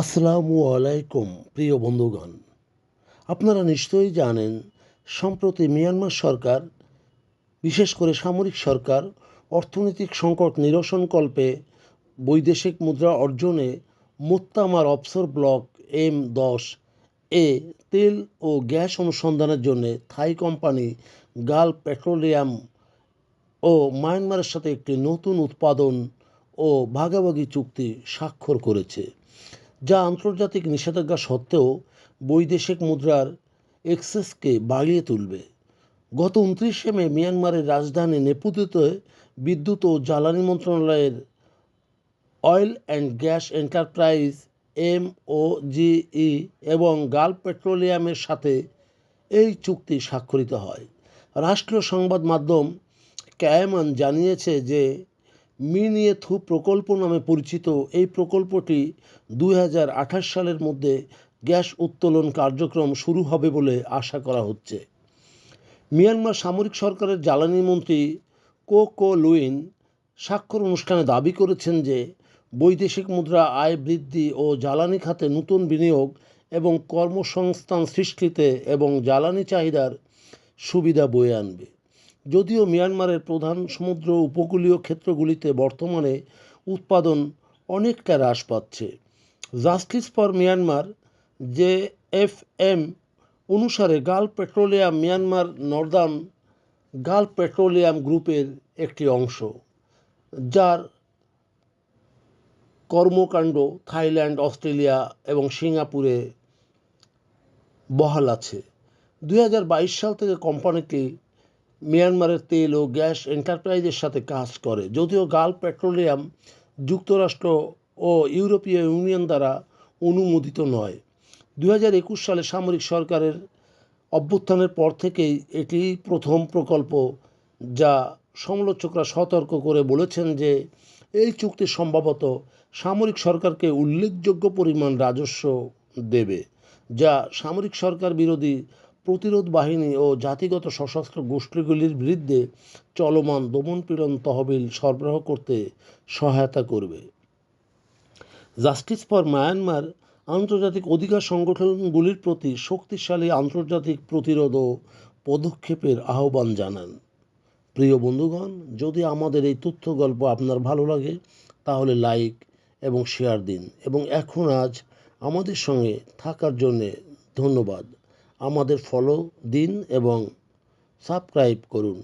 আসসালামু আলাইকুম, প্রিয় বন্ধুগণ। আপনারা নিশ্চয়ই জানেন, সম্প্রতি মিয়ানমার সরকার, বিশেষ করে সামরিক সরকার, অর্থনৈতিক সংকট নিরসনকল্পে বৈদেশিক মুদ্রা অর্জনে মোত্তামার অফসর ব্লক এম দশ এ তেল ও গ্যাস অনুসন্ধানের জন্য থাই কোম্পানি গাল পেট্রোলিয়াম ও মায়ানমারের সাথে একটি নতুন উৎপাদন ও ভাগাভাগি চুক্তি স্বাক্ষর করেছে। যা আন্তর্জাতিক নিষেধাজ্ঞা সত্ত্বেও বৈদেশিক মুদ্রার এক্সেসকে বাড়িয়ে তুলবে। গত উনত্রিশে মে মিয়ানমারের রাজধানী নেপুতিতে বিদ্যুৎ ও জ্বালানি মন্ত্রণালয়ের Oil and Gas Enterprise M O GE এবং গালফ পেট্রোলিয়ামের সাথে এই চুক্তি স্বাক্ষরিত হয়। রাষ্ট্রীয় সংবাদ মাধ্যম ক্যায়মান জানিয়েছে যে মিনিয়েথু প্রকল্প নামে পরিচিত এই প্রকল্পটি দু হাজার আঠাশ সালের মধ্যে গ্যাস উত্তোলন কার্যক্রম শুরু হবে বলে আশা করা হচ্ছে। মিয়ানমার সামরিক সরকারের জ্বালানি মন্ত্রী কো কো লুইন স্বাক্ষর অনুষ্ঠানে দাবি করেছেন যে, বৈদেশিক মুদ্রা আয় বৃদ্ধি ও জ্বালানি খাতে নতুন বিনিয়োগ এবং কর্মসংস্থান সৃষ্টিতে এবং জ্বালানি চাহিদার সুবিধা বয়ে আনবে। যদিও মিয়ানমারের প্রধান সমুদ্র উপকূলীয় ক্ষেত্রগুলিতে বর্তমানে উৎপাদন অনেকটা হ্রাস পাচ্ছে। জাস্টিস ফর মিয়ানমার যে এফ এম অনুসারে Gulf Petroleum Myanmar northern Gulf Petroleum গ্রুপের একটি অংশ, যার কর্মকাণ্ড থাইল্যান্ড, অস্ট্রেলিয়া এবং সিঙ্গাপুরে বহাল আছে। দু হাজার বাইশ সাল থেকে কোম্পানিটি মিয়ানমারের তেল ও গ্যাস এন্টারপ্রাইজের সাথে কাজ করে। যদিও গাল পেট্রোলিয়াম যুক্তরাষ্ট্র ও ইউরোপীয় ইউনিয়ন দ্বারা অনুমোদিত নয়। দু সালে সামরিক সরকারের অভ্যুত্থানের পর থেকেই এটি প্রথম প্রকল্প, যা সমালোচকরা সতর্ক করে বলেছেন যে এই চুক্তি সম্ভবত সামরিক সরকারকে উল্লেখযোগ্য পরিমাণ রাজস্ব দেবে, যা সামরিক সরকার বিরোধী প্রতিরোধ বাহিনী ও জাতিগত সশস্ত্র গোষ্ঠীগুলির বিরুদ্ধে চলমান দমনপীড়ন তহবিল সরবরাহ করতে সহায়তা করবে। জাস্টিস ফর মায়ানমার আন্তর্জাতিক অধিকার সংগঠনগুলির প্রতি শক্তিশালী আন্তর্জাতিক প্রতিরোধ ও পদক্ষেপের আহ্বান জানান। প্রিয় বন্ধুগণ, যদি আমাদের এই তথ্য গল্প আপনার ভালো লাগে, তাহলে লাইক এবং শেয়ার দিন। এবং এখন আজ আমাদের সঙ্গে থাকার জন্যে ধন্যবাদ। আমাদের ফলো দিন এবং সাবস্ক্রাইব করুন।